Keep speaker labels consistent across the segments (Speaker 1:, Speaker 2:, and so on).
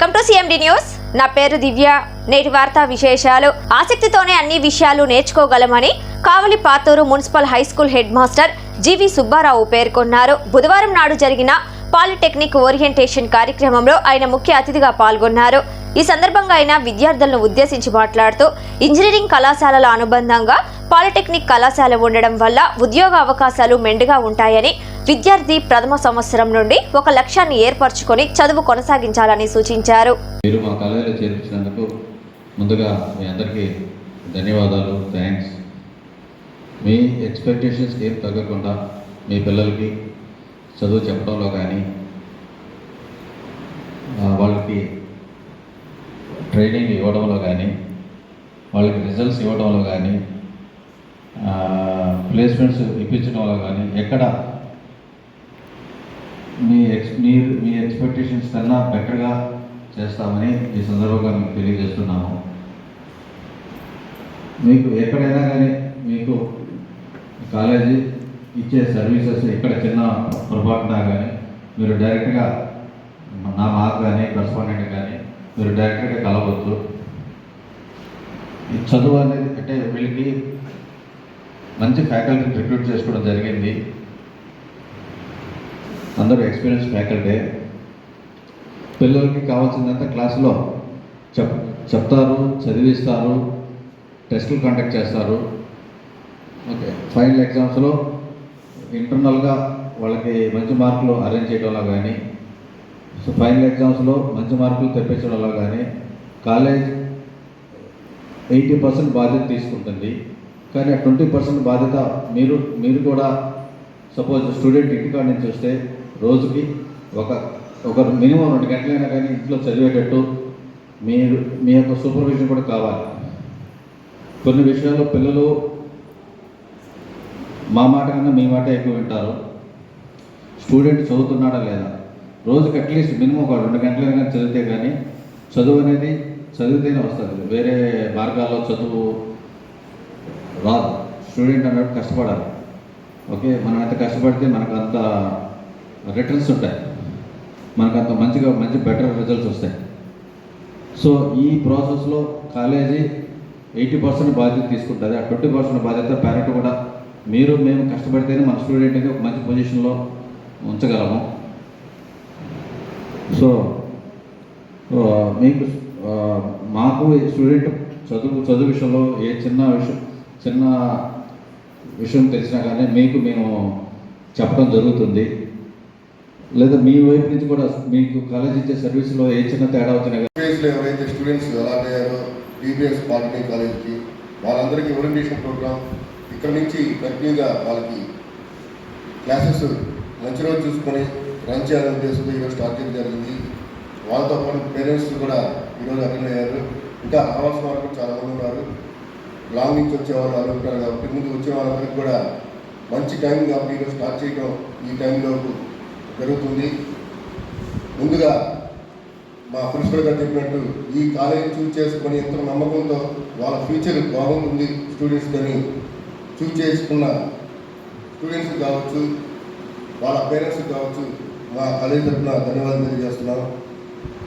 Speaker 1: Welcome to CMD news నా పేరు దివ్య. నేటి వార్తా విశేషాలు. ఆసక్తితోనే అన్ని విషయాలు నేర్చుకోగలమని Kavali Pathuru municipal high school head master G V Subbarao పేర్కొన్నారు. బుధవారం నాడు జరిగిన పాలిటెక్నిక్ ఓరియంటేషన్ కార్యక్రమంలో ఆయన ముఖ్య అతిథిగా పాల్గొన్నారు. ఈ సందర్భంగా ఆయన విద్యార్థులను ఉద్దేశించి మాట్లాడుతూ ఇంజనీరింగ్ కళాశాలల అనుబంధంగా పాలిటెక్నిక్ కళాశాల ఉండడం వల్ల ఉద్యోగ అవకాశాలు మెండుగా ఉంటాయని విద్యార్థి ప్రథమ సంవత్సరం నుండి ఒక లక్ష్యాన్ని ఏర్పరచుకొని చదువు కొనసాగించాలని సూచించారు.
Speaker 2: మీరు మా కళాశాల చేర్పించినందుకు ముందుగా మీ అందరికీ ధన్యవాదాలు థ్యాంక్స్ మీ ఎక్స్పెక్టేషన్స్ ఏం తగ్గకుండా మీ పిల్లలకి చదువు చెప్పడంలో కానీ వాళ్ళకి ట్రైనింగ్ ఇవ్వడంలో కానీ వాళ్ళకి రిజల్ట్స్ ఇవ్వడంలో కానీ ప్లేస్మెంట్స్ ఇప్పించడంలో కానీ ఎక్కడ మీ ఎక్స్ మీరు మీ ఎక్స్పెక్టేషన్స్ కన్నా బెటర్గా చేస్తామని ఈ సందర్భంగా మీకు తెలియజేస్తున్నాము. మీకు ఎక్కడైనా కానీ మీకు కాలేజీ ఇచ్చే సర్వీసెస్ ఇక్కడ చిన్న పొరపాటున కానీ మీరు డైరెక్ట్గా నా మాకు కానీ కరస్పాండెంట్ కానీ మీరు డైరెక్ట్గా కలవచ్చు ఈ చదువు అనేది అంటే వీళ్ళకి మంచి ఫ్యాకల్టీని రిక్రూట్ చేసుకోవడం జరిగింది. అందరూ ఎక్స్పీరియన్స్ ఫ్యాకల్టీ పిల్లలకి కావాల్సిందంతా క్లాసులో చెప్ చెప్తారు చదివిస్తారు టెస్టులు కండక్ట్ చేస్తారు. ఓకే ఫైనల్ ఎగ్జామ్స్లో ఇంటర్నల్గా వాళ్ళకి మంచి మార్కులు అరేంజ్ చేయడంలో కానీ సో ఫైనల్ ఎగ్జామ్స్లో మంచి మార్కులు తెప్పించడంలో కానీ కాలేజ్ ఎయిటీ పర్సెంట్ బాధ్యత తీసుకుంటుంది. కానీ ఆ ట్వంటీ పర్సెంట్ బాధ్యత మీరు మీరు కూడా సపోజ్ స్టూడెంట్ ఇంటికాడ నుంచి వస్తే రోజుకి ఒక ఒక మినిమం రెండు గంటలైనా కానీ ఇంట్లో చదివేటట్టు మీరు మీ యొక్క సూపర్విజన్ కూడా కావాలి. కొన్ని విషయాల్లో పిల్లలు మా మాట కన్నా మీ మాట ఎక్కువ వింటారు. స్టూడెంట్ చదువుతున్నాడా లేదా? రోజుకి అట్లీస్ట్ మినిమం ఒక రెండు గంటలైనా కానీ చదివితే కానీ చదువు అనేది చదివితేనే వస్తుంది. వేరే మార్గాల్లో చదువు రాదు. స్టూడెంట్ అన్నట్టు కష్టపడాలి. ఓకే మనం ఎంత కష్టపడితే మనకు అంత రిటర్న్స్ ఉంటాయి. మనకు అంత మంచిగా మంచి బెటర్ రిజల్ట్స్ వస్తాయి. సో ఈ ప్రాసెస్లో కాలేజీ ఎయిటీ పర్సెంట్ బాధ్యత తీసుకుంటుంది. ఆ ట్వంటీ పర్సెంట్ బాధ్యత పేరెంట్ కూడా మీరు మేము కష్టపడితేనే మన స్టూడెంట్కి ఒక మంచి పొజిషన్లో ఉంచగలము. సో మీకు మాకు స్టూడెంట్ చదువు చదువు విషయంలో ఏ చిన్న విషయం చిన్న విషయం తెలిసినా కానీ మీకు మేము చెప్పడం జరుగుతుంది. లేదా మీ వైపు నుంచి కూడా మీకు కాలేజ్ ఇచ్చే సర్వీస్లో ఏ చిన్న తేడా వచ్చినా కానీ.
Speaker 3: ఎవరైతే స్టూడెంట్స్ అలాట్ అయ్యారో డిబిఎస్ పాలిటెక్నిక్ కాలేజ్కి వాళ్ళందరికీ ఓరియంటేషన్ ప్రోగ్రామ్ ఇక్కడ నుంచి కంటిన్యూగా వాళ్ళకి క్లాసెస్ మంచి రోజు చూసుకొని రన్ చేయాలని ఉద్దేశంతో ఈరోజు స్టార్ట్ చేయడం జరిగింది. వాళ్ళతో పాటు పేరెంట్స్ కూడా ఈరోజు అటెండ్ అయ్యారు. ఇంకా రావాల్సిన వాళ్ళు కూడా చాలా మంది ఉన్నారు. లాంగ్ నుంచి వచ్చే వాళ్ళు అనుకుంటారు కాబట్టి ముందు వచ్చే వాళ్ళందరికీ కూడా మంచి టైం కాబట్టి ఈరోజు స్టార్ట్ చేయడం ఈ టైంలో జరుగుతుంది. ముందుగా మా ప్రిన్సిపల్ గారు చెప్పినట్టు ఈ కాలేజీ చూస్ చేసుకొని ఎంత నమ్మకంతో వాళ్ళ ఫ్యూచర్ బాగుంటుంది స్టూడెంట్స్ అని చూస్ చేసుకున్న స్టూడెంట్స్ కావచ్చు వాళ్ళ పేరెంట్స్ కావచ్చు మా కాలేజీ తరఫున ధన్యవాదాలు తెలియజేస్తున్నాం.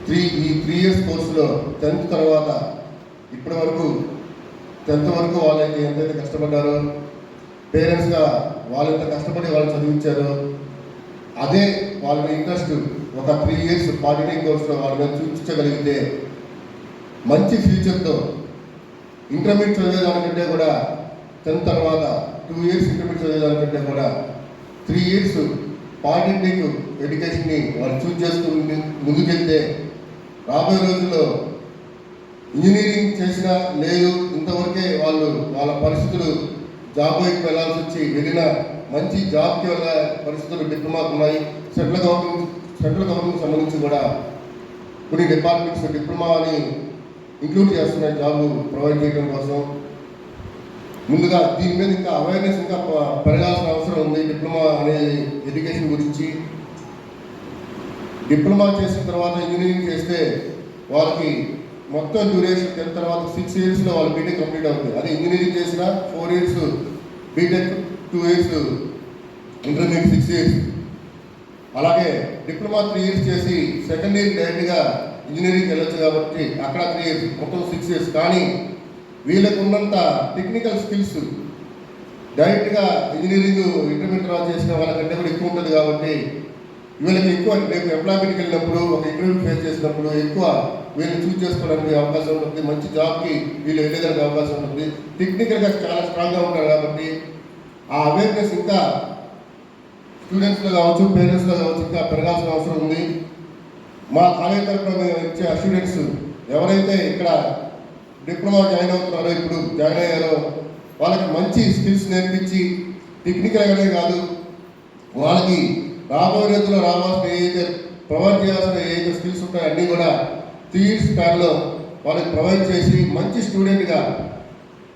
Speaker 3: త్రీ ఈ త్రీ ఇయర్స్ కోర్సులో టెన్త్ తర్వాత ఇప్పటి వరకు టెన్త్ వరకు వాళ్ళైతే ఎంతైతే కష్టపడ్డారో పేరెంట్స్గా వాళ్ళు ఎంత కష్టపడి వాళ్ళు చదివించారో అదే వాళ్ళ ఇంట్రెస్ట్ ఒక త్రీ ఇయర్స్ పాలిటిక్ కోర్స్లో వాళ్ళని చూపించగలిగితే మంచి ఫ్యూచర్తో ఇంటర్మీడియట్ చదివేదానికంటే కూడా టెన్త్ తర్వాత టూ ఇయర్స్ ఇంటర్మీడియట్ చదివేదానికంటే కూడా త్రీ ఇయర్స్ పాలిటెక్నిక్ ఎడ్యుకేషన్ని వాళ్ళు చూజ్ చేసుకుని ముందుకెళ్తే రాబోయే రోజుల్లో ఇంజనీరింగ్ చేసినా లేదు ఇంతవరకే వాళ్ళు వాళ్ళ పరిస్థితులు జాబ్ వైపు వెళ్ళాల్సి వచ్చి వెళ్ళిన మంచి జాబ్కి వెళ్ళే పరిస్థితులు డిప్లొమాకు ఉన్నాయి. సెంట్రల్ గవర్నమెంట్ సెంట్రల్ గవర్నమెంట్ సంబంధించి కూడా కొన్ని డిపార్ట్మెంట్స్ డిప్లొమా అని ఇంక్లూడ్ చేస్తున్నాయి జాబ్ ప్రొవైడ్ చేయడం కోసం. ముందుగా దీని మీద ఇంకా అవేర్నెస్ ఇంకా పెరగాల్సిన అవసరం ఉంది డిప్లొమా అనే ఎడ్యుకేషన్ గురించి. డిప్లొమా చేసిన తర్వాత ఇంజనీరింగ్ చేస్తే వాళ్ళకి మొత్తం డ్యూరేషన్ టెన్ తర్వాత సిక్స్ ఇయర్స్లో వాళ్ళు బీటెక్ కంప్లీట్ అవుతుంది. అదే ఇంజనీరింగ్ చేసిన four years B Tech two years intermediate six years అలాగే డిప్లొమా త్రీ ఇయర్స్ చేసి సెకండ్ ఇయర్ డైరెక్ట్గా ఇంజనీరింగ్ వెళ్ళొచ్చు కాబట్టి అక్కడ త్రీ ఇయర్స్ మొత్తం సిక్స్ ఇయర్స్ కానీ వీళ్ళకు ఉన్నంత టెక్నికల్ స్కిల్స్ డైరెక్ట్గా ఇంజనీరింగ్ ఇంటర్మీడియట్ తర్వాత చేసిన వాళ్ళకంటే కూడా ఎక్కువ ఉంటుంది కాబట్టి వీళ్ళకి ఎక్కువ రేపు ఎంప్లాయ్మెంట్కి వెళ్ళినప్పుడు ఒక ఇంటర్వ్యూ ఫేస్ చేసినప్పుడు ఎక్కువ వీళ్ళు చూస్ చేసుకోవడానికి అవకాశం ఉంటుంది. మంచి జాబ్కి వీళ్ళు వెళ్ళేదానికి అవకాశం ఉంటుంది. టెక్నికల్గా చాలా స్ట్రాంగ్గా ఉంటారు కాబట్టి ఆ అవేర్నెస్ ఇంకా స్టూడెంట్స్లో కావచ్చు పేరెంట్స్లో కావచ్చు ఇంకా పెరగాల్సిన అవసరం ఉంది. మా కాలేజ్ తరఫున మేము ఇచ్చే స్టూడెంట్స్ ఎవరైతే ఇక్కడ డిప్లొమా జాయిన్ అవుతున్నారో ఇప్పుడు జాయిన్ అయ్యారో వాళ్ళకి మంచి స్కిల్స్ నేర్పించి టెక్నికల్గానే కాదు వాళ్ళకి రాబోయే రోజుల్లో రావాల్సిన ఏదైతే ప్రొవైడ్ చేయాల్సిన ఏదైతే స్కిల్స్ ఉంటాయో అన్నీ కూడా త్రీ ఇయర్స్ స్పాన్లో వాళ్ళకి ప్రొవైడ్ చేసి మంచి స్టూడెంట్గా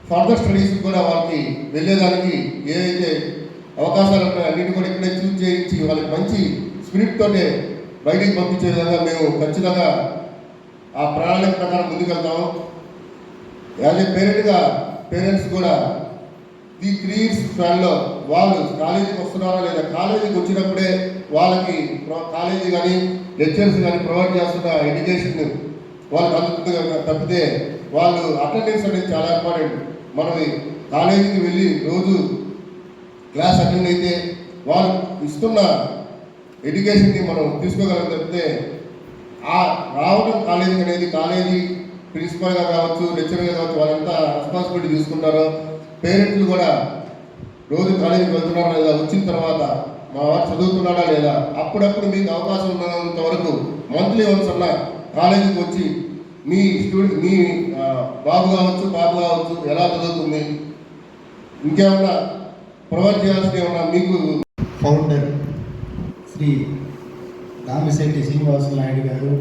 Speaker 3: ఫర్దర్ స్టడీస్ కూడా వాళ్ళకి వెళ్ళేదానికి ఏదైతే అవకాశాలు ఉన్నాయో అన్నిటి కూడా ఇక్కడే చూస్ చేయించి వాళ్ళకి మంచి స్పిరిట్తోనే బయటికి పంపించే విధంగా మేము ఖచ్చితంగా ఆ ప్రణాళిక ప్రకారం ముందుకెళ్తాము. యాజ్ ఏ పేరెంట్గా పేరెంట్స్ కూడా ది త్రీ ఇయర్స్ స్పాన్లో వాళ్ళు కాలేజీకి వస్తున్నారా లేదా కాలేజీకి వచ్చినప్పుడే వాళ్ళకి కాలేజీ కానీ లెక్చర్స్ కానీ ప్రొవైడ్ చేస్తున్న ఎడ్యుకేషన్ వాళ్ళకి అందుతుంది తప్పితే వాళ్ళు అటెండెన్స్ అనేది చాలా ఇంపార్టెంట్. మనం కాలేజీకి వెళ్ళి రోజు క్లాస్ అటెండ్ అయితే వాళ్ళు ఇస్తున్న ఎడ్యుకేషన్ని మనం తీసుకోగలం తప్పితే ఆ రావడం కాలేజీ అనేది కాలేజీ ప్రిన్సిపల్గా కావచ్చు లెక్చర్గా కావచ్చు వాళ్ళంతా రెస్పాన్సిబిలిటీ తీసుకుంటారో పేరెంట్లు కూడా రోజు కాలేజీకి వెళ్తున్నారా లేదా వచ్చిన తర్వాత మా వారు చదువుతున్నాడా లేదా అప్పుడప్పుడు మీకు అవకాశం ఉన్నంత వరకు మంత్లీ వన్స్ అన్న కాలేజీకి వచ్చి మీ స్టూడెంట్ మీ బాబు కావచ్చు బాబు కావచ్చు ఎలా చదువుతుంది ఇంకేమన్నా ప్రొవైడ్ చేయాల్సిన ఏమన్నా మీకు
Speaker 4: ఫౌండర్ శ్రీ రామశెట్టి శ్రీనివాస నాయుడు గారు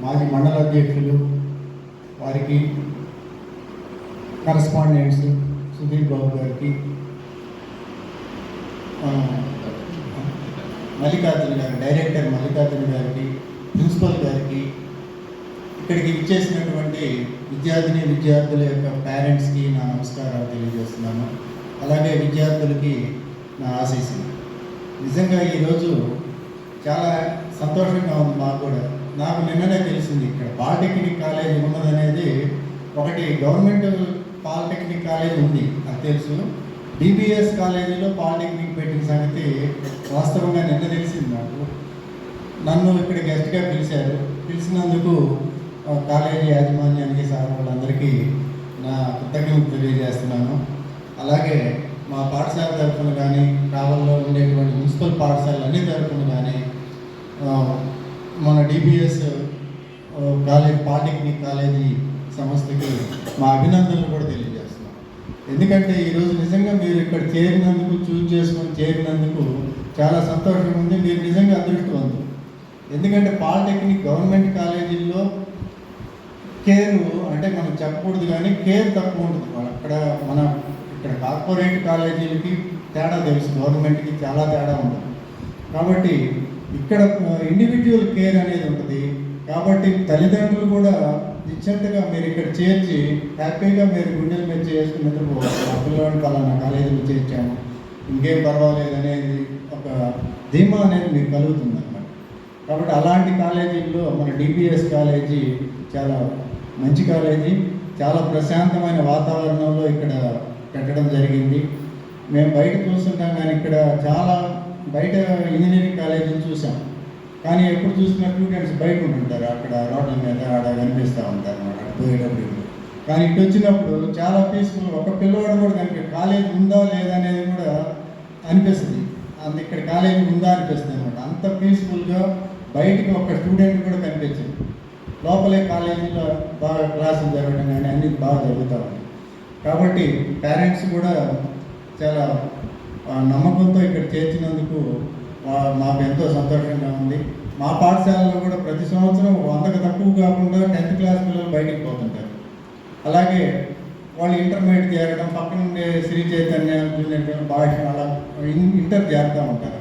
Speaker 4: మాజీ మండల అధ్యక్షులు వారికి కరస్పాండెంట్స్ సుధీర్ బాబు గారికి మల్లికార్జున గారు డైరెక్టర్ మల్లికార్జున గారికి ప్రిన్సిపల్ గారికి ఇక్కడికి ఇచ్చేసినటువంటి విద్యార్థిని విద్యార్థుల యొక్క పేరెంట్స్కి నా నమస్కారాలు తెలియజేస్తున్నాను. అలాగే విద్యార్థులకి నా ఆశీస్సులు. నిజంగా ఈరోజు చాలా సంతోషంగా ఉంది మాకు కూడా. నాకు నిన్ననే తెలిసింది ఇక్కడ. పాలిటెక్నిక్ కాలేజ్ ఉన్నదనేది ఒకటి గవర్నమెంట్ పాలిటెక్నిక్ కాలేజ్ ఉంది అది తెలుసు. డిబిఎస్ కాలేజీలో పాలిటెక్నిక్ పెట్టిన సంగతి వాస్తవంగా నిన్న తెలిసింది నాకు. నన్ను ఇక్కడ గెస్ట్గా పిలిచారు. పిలిచినందుకు కాలేజీ యాజమాన్యానికి సార్ వాళ్ళందరికీ నా కృతజ్ఞతలు తెలియజేస్తున్నాను. అలాగే మా పాఠశాల తరఫున కానీ కావల్లో ఉండేటువంటి మున్సిపల్ పాఠశాలలు అన్ని తరఫున కానీ మన డిబిఎస్ కాలేజ్ పాలిటెక్నిక్ కాలేజీ సంస్థకి మా అభినందనలు కూడా తెలియజేస్తున్నాం. ఎందుకంటే ఈరోజు నిజంగా మీరు ఇక్కడ చేరినందుకు చూజ్ చేసుకొని చేరినందుకు చాలా సంతోషం ఉంది. మీరు నిజంగా అదృష్టవంతులు. ఎందుకంటే పాలిటెక్నిక్ గవర్నమెంట్ కాలేజీల్లో కేరు అంటే మనం చెప్పకూడదు కానీ కేర్ తక్కువ ఉంటుంది. అక్కడ మన ఇక్కడ కార్పొరేట్ కాలేజీలకి తేడా తెలుసు. గవర్నమెంట్కి చాలా తేడా ఉంటుంది. కాబట్టి ఇక్కడ ఇండివిజువల్ కేర్ అనేది ఉంటుంది. కాబట్టి తల్లిదండ్రులు కూడా నిశ్చంతగా మీరు ఇక్కడ చేర్చి హ్యాపీగా మీరు గుండెల మీద చేసుకున్నందుకు మా పిల్లవాడిని పలానా కాలేజీలో చేర్చాము. ఇంకేం పర్వాలేదు అనేది ఒక ధీమా అనేది మీకు కలుగుతుంది అనమాట కాబట్టి అలాంటి కాలేజీల్లో మన డిపిఎస్ కాలేజీ చాలా మంచి కాలేజీ. చాలా ప్రశాంతమైన వాతావరణంలో ఇక్కడ పెట్టడం జరిగింది. మేము బయట చూస్తుంటాం కానీ ఇక్కడ చాలా బయట ఇంజనీరింగ్ కాలేజీని చూసాం. కానీ ఎప్పుడు చూసిన స్టూడెంట్స్ బయట ఉంటుంటారు అక్కడ రోడ్ల మీద ఆడ కనిపిస్తూ ఉంటారు అన్నమాట. పోయేటప్పుడు కానీ ఇటు వచ్చినప్పుడు చాలా పీస్ఫుల్ ఒక పిల్లవాడు కూడా కనుక కాలేజ్ ఉందా లేదా అనేది కూడా అనిపిస్తుంది. అంత ఇక్కడ కాలేజీ ఉందా అనిపిస్తుంది అనమాట అంత పీస్ఫుల్గా బయటికి ఒక స్టూడెంట్ కూడా కనిపించింది. లోపలే కాలేజీలో బాగా క్లాసులు జరగడం కానీ అన్ని బాగా జరుగుతూ కాబట్టి పేరెంట్స్ కూడా చాలా నమ్మకంతో ఇక్కడ చేర్చినందుకు మాకు ఎంతో సంతోషంగా ఉంది. మా పాఠశాలలో కూడా ప్రతి సంవత్సరం వందకు తక్కువ కాకుండా టెన్త్ క్లాస్ పిల్లలు బయటికి పోతుంటారు. అలాగే వాళ్ళు ఇంటర్మీడియట్ చేరడం పక్కన ఉండే శ్రీ చైతన్య జూనియర్ భాష అలా ఇన్- ఇంటర్ చేరుతూ ఉంటారు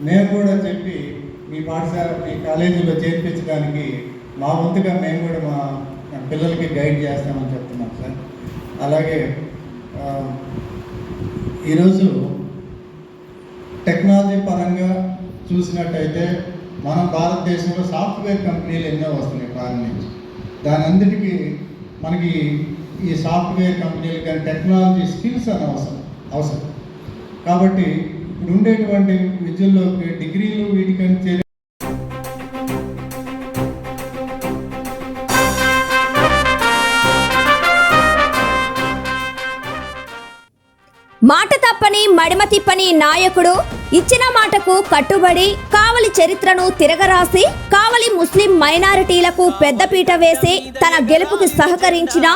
Speaker 4: మేము కూడా చెప్పి మీ పాఠశాల మీ కాలేజీలో చేర్పించడానికి మా వంతుగా మేము కూడా మా పిల్లలకి గైడ్ చేస్తామని చెప్తున్నాం సార్. అలాగే ఈరోజు టెక్నాలజీ పరంగా చూసినట్టయితే మన భారతదేశంలో సాఫ్ట్వేర్ కంపెనీలు ఎన్నో వస్తున్నాయి ప్రారంభించి. దాని అందరికీ మనకి ఈ సాఫ్ట్వేర్ కంపెనీలు కానీ టెక్నాలజీ స్కిల్స్ అని అవసరం అవసరం. కాబట్టి ఇప్పుడు ఉండేటువంటి విద్యల్లో డిగ్రీలు వీటికని చేరే
Speaker 1: తిప్పని నాయకుడు ఇచ్చిన మాటకు కట్టుబడి కావలి చరిత్రను తిరగరాసి కావలి ముస్లిం మైనారిటీలకు పెద్దపీట వేసి తన గెలుపుకి సహకరించిన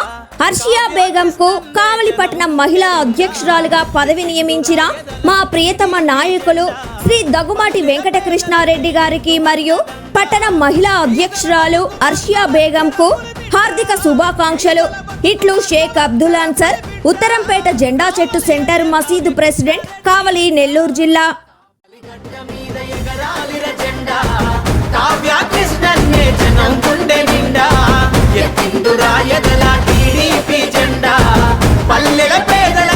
Speaker 1: హర్షియా బేగంకు కావలిపట్నం మహిళా అధ్యక్షురాలుగా పదవి నియమించిన మా ప్రియతమ నాయకులు శ్రీ దగ్గుమాటి వెంకటకృష్ణారెడ్డి గారికి మరియు పట్టణ మహిళా అధ్యక్షురాలు అర్షియా బేగంకు హార్దిక శుభాకాంక్షలు. ఇట్లు షేక్ అబ్దుల్ అన్సర్ ఉత్తరంపేట జెండా చెట్టు సెంటర్ మసీదు ప్రెసిడెంట్ కావలి నెల్లూరు జిల్లా.
Speaker 5: జెండా. పల్లెల పేదల